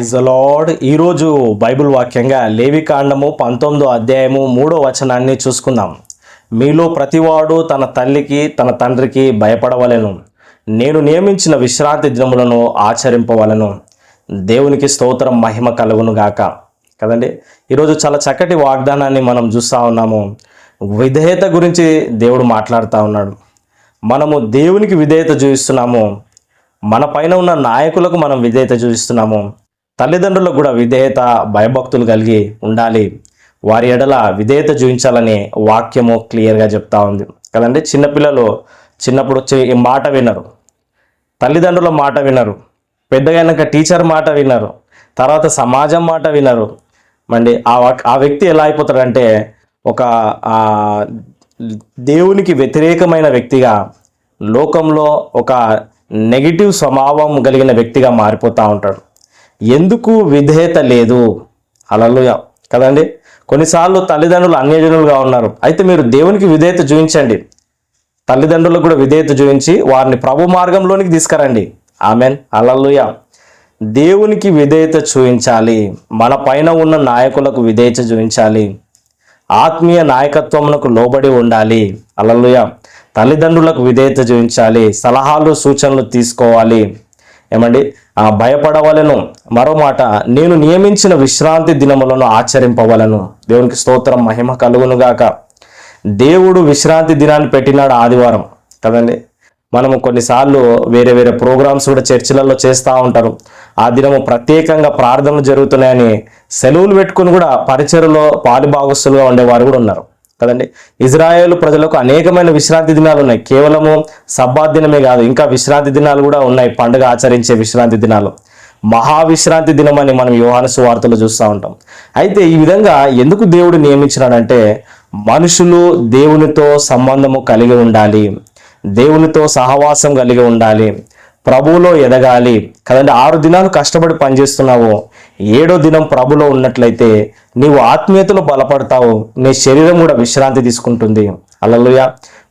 Is Lord ఈరోజు Bible వాక్యంగా లేవి కాండము పంతొమ్మిదో అధ్యాయము మూడో వచనాన్ని చూసుకుందాం. మీలో ప్రతివాడు తన తల్లికి తన తండ్రికి భయపడవలెను. నేను నియమించిన విశ్రాంతి దినములను ఆచరింపవలను. దేవునికి స్తోత్రం మహిమ కలుగును గాక. కదండి? ఈరోజు చాలా చక్కటి వాగ్దానాన్ని మనం చూస్తూ ఉన్నాము. విధేయత గురించి దేవుడు మాట్లాడుతూ ఉన్నాడు. మనము దేవునికి విధేయత చూపిస్తున్నాము. మన పైన ఉన్న నాయకులకు మనం విధేయత చూపిస్తున్నాము. తల్లిదండ్రులకు కూడా విధేయత భయభక్తులు కలిగి ఉండాలి. వారి ఎడల విధేయత చూపించాలని వాక్యము క్లియర్గా చెప్తా ఉంది. కదండి? చిన్నపిల్లలు చిన్నప్పుడు వచ్చి ఈ మాట వినరు. తల్లిదండ్రుల మాట వినరు. పెద్దగైనాక టీచర్ మాట వినరు. తర్వాత సమాజం మాట వినరు. మండి ఆ ఆ వ్యక్తి ఎలా అయిపోతాడంటే ఒక దేవునికి వ్యతిరేకమైన వ్యక్తిగా లోకంలో ఒక నెగిటివ్ స్వభావం కలిగిన వ్యక్తిగా మారిపోతూ ఉంటాడు. ఎందుకు విధేయత లేదు? అలలుయ కదండి? కొన్నిసార్లు తల్లిదండ్రులు అన్యజనులుగా ఉన్నారు. అయితే మీరు దేవునికి విధేయత చూపించండి. తల్లిదండ్రులకు కూడా విధేయత చూపించి వారిని ప్రభు మార్గంలోనికి తీసుకురండి. ఆమెన్. అలలుయ దేవునికి విధేయత చూపించాలి. మన పైన ఉన్న నాయకులకు విధేయత చూపించాలి. ఆత్మీయ నాయకత్వమునకు లోబడి ఉండాలి. అలలుయ తల్లిదండ్రులకు విధేయత చూపించాలి. సలహాలు సూచనలు తీసుకోవాలి. ఏమండి? ఆ భయపడవలను. మరో మాట నేను నియమించిన విశ్రాంతి దినములను ఆచరింపవలను. దేవునికి స్తోత్రం మహిమ కలుగునుగాక దేవుడు విశ్రాంతి దినాన్ని పెట్టినాడు ఆదివారం. కదండి? మనము కొన్నిసార్లు వేరే వేరే ప్రోగ్రామ్స్ కూడా చర్చిలలో చేస్తూ ఉంటారు. ఆ దినము ప్రత్యేకంగా ప్రార్థనలు జరుగుతున్నాయని సెలవులు పెట్టుకుని కూడా పరిచయలో పాలుభాగస్తులుగా ఉండేవారు కూడా ఉన్నారు. కదండి? ఇజ్రాయేల్ ప్రజలకు అనేకమైన విశ్రాంతి దినాలు ఉన్నాయి. కేవలము సబ్బాత్ దినమే కాదు ఇంకా విశ్రాంతి దినాలు కూడా ఉన్నాయి. పండుగ ఆచరించే విశ్రాంతి దినాలు. మహావిశ్రాంతి దినం అని మనం యోహాను సువార్తలు చూస్తూ ఉంటాం. అయితే ఈ విధంగా ఎందుకు దేవుడు నియమించినాడంటే మనుషులు దేవునితో సంబంధము కలిగి ఉండాలి. దేవునితో సహవాసం కలిగి ఉండాలి. ప్రభువులో ఎదగాలి. కదండి ఆరు దినాలు కష్టపడి పనిచేస్తున్నావు. ఏడో దినం ప్రభులో ఉన్నట్లయితే నీవు ఆత్మీయతలో బలపడతావు. నీ శరీరం కూడా విశ్రాంతి తీసుకుంటుంది. అలలుయ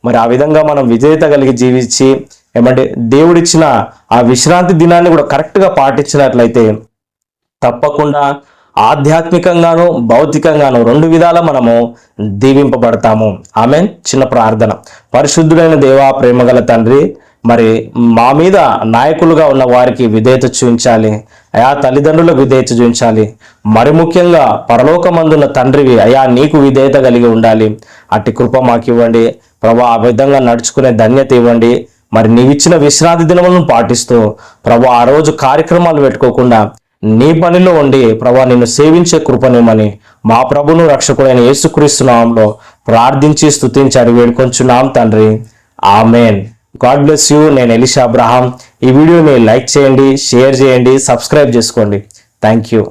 మరి ఆ విధంగా మనం విజేత కలిగి జీవించి ఏమంటే దేవుడిచ్చిన ఆ విశ్రాంతి దినాన్ని కూడా కరెక్ట్గా పాటించినట్లయితే తప్పకుండా ఆధ్యాత్మికంగాను భౌతికంగాను రెండు విధాల మనము దీవింపబడతాము. ఆమె చిన్న ప్రార్థన. పరిశుద్ధుడైన దేవా ప్రేమగల తండ్రి మరి మా మీద నాయకులుగా ఉన్న వారికి విధేయత చూపించాలి. అయా తల్లిదండ్రులకు విధేయత చూపించాలి. మరి ముఖ్యంగా పరలోకమందున్న తండ్రివి అయా నీకు విధేయత కలిగి ఉండాలి. అట్టి కృప మాకు ఇవ్వండి ప్రభా ఆ విధంగా నడుచుకునే ధన్యత ఇవ్వండి. మరి నీవిచ్చిన విశ్రాంతి దినములను పాటిస్తూ ప్రభా ఆ రోజు కార్యక్రమాలు పెట్టుకోకుండా నీ పనిలో ఉండి ప్రభా నిన్ను సేవించే కృపనేమని మా ప్రభును రక్షకుడైన యేసుక్రీస్తు నామంలో ప్రార్థించి స్థుతించి అడిగి వేడుకొంచున్నాం తండ్రి. ఆమెన్. గాడ్ బ్లెస్ యూ నేను ఎలిషా అబ్రహాం. ఈ వీడియోని లైక్ చేయండి షేర్ చేయండి సబ్స్క్రైబ్ చేసుకోండి. Thank you